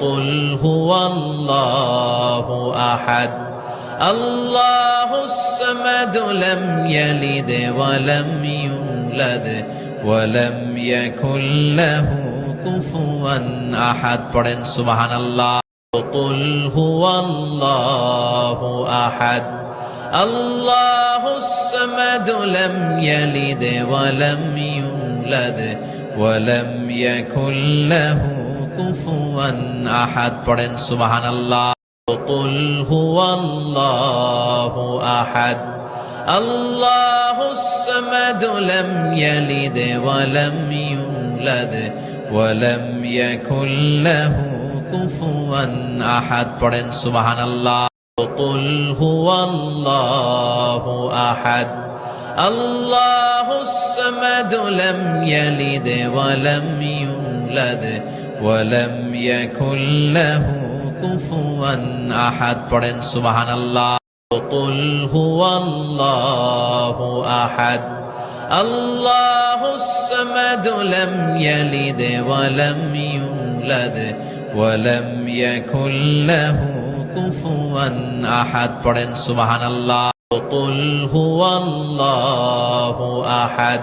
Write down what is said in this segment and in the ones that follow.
قل هو الله أحد الله الصمد لم يلد ولم يولد ولم يكن له كفوا أحد পড়েন সুবহান আল্লাহ قل هو الله أحد الله الصمد لم يلد ولم يولد ولم يكن له كفوا أحد. بدن سبحان الله. قل هو الله أحد. الله السمد لم يلد ولم يولد ولم يكن له كفوا أحد. بدن سبحان الله. قل هو الله أحد. الله السمد لم يلد ولم يولد ولم يكن له كفوا أحد পড়েন সুবহান আল্লাহ قل هو الله أحد الله الصمد لم يلد ولم يولد ولم يكن له كفوا أحد পড়েন সুবহান আল্লাহ قل هو الله أحد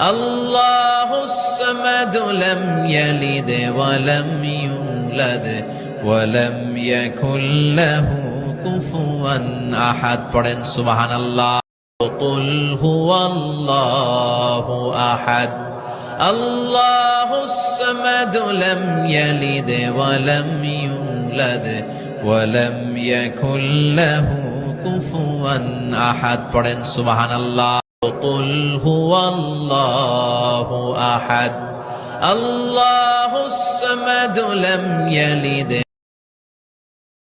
الله الصمد لم يلد ولم يولد ولم يكن له كفوا أحد পড়েন সুবহান আল্লাহ قل هو الله أحد الله الصمد لم يلد ولم يولد ولم يكن له كفوا أحد পড়েন সুবহান আল্লাহ قل هو الله أحد. الله الصمد لم يلد